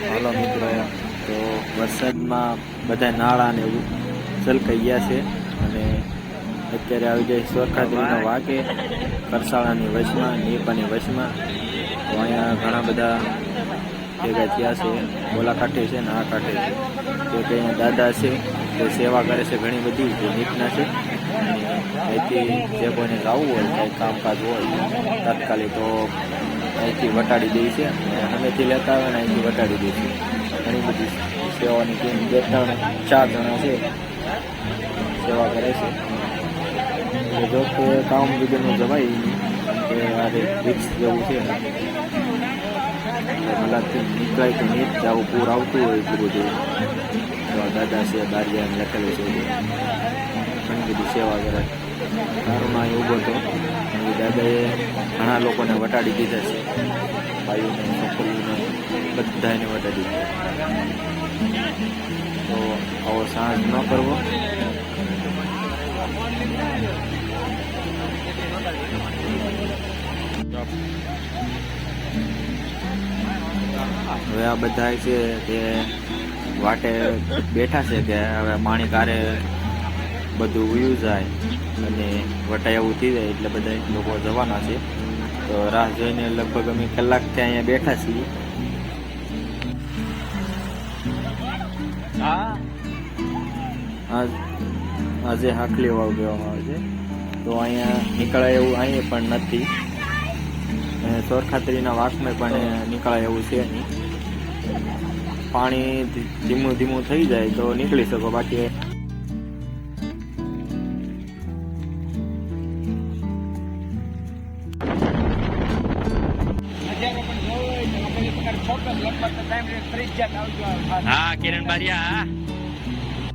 હાલો મિત્રો, તો વરસાદમાં બધા નાળા ને એવું છલકાઈ ગયા છે અને અત્યારે આવી જાય સોરખાદ્રીનો વાકે કરસાળાની વચમાં નીપાની વચમાં તો અહીંયા ઘણા બધા ભેગા થયા છે બોલા કાંઠે છે ને આ કાંઠે છે. કે અહીંયા દાદા છે, તે સેવા કરે છે ઘણી બધી જે નીટના છે. અહીંથી જે કોઈને જવું હોય, કંઈ કામકાજ હોય, તાત્કાલિક તો અહીંથી વટાડી દે છે અમેથી લેતા આવે ને અહીંથી વટાડી દે છે. ઘણી બધી સેવાની ટીમ બે ત્રણ, ચાર જણા છે. સેવા કરે છે. જો કામ વગરનું જવાય કે આ રિક્સ જેવું છે. મતલબથી નીકળાય તો નીટ આવું પૂર આવતું હોય એટલું બધું દાદા છે બારિયા લખેલું છે. ઘણી બધી સેવા કરે ઘરમાં એ ઊભો હતો દાદાએ ઘણા લોકોને વટાડી દીધા છે. ભાઈઓને છોકરીઓને બધાને વટાડી દીધા તો આવો સાંજ ન કરવો હવે આ બધા છે તે વાટે બેઠા છે કે હવે માણી કારે બધું ઉયું જાય અને વટાય એવું થઈ જાય એટલે બધા લોકો જવાના છે. તો રાહ જોઈને લગભગ અમે કલાકથી અહીંયા બેઠા છીએ. આજ આજે હાકલી વાવ કહેવામાં આવે છે. તો અહીંયા નીકળાય એવું અહીંયા પણ નથી. અને સોરખાત્રીના વાસમાં પણ નીકળાય એવું છે નહીં. પાણી ધીમું ધીમું થઈ જાય તો નીકળી શકો. બાકી હા કિરણ બારિયા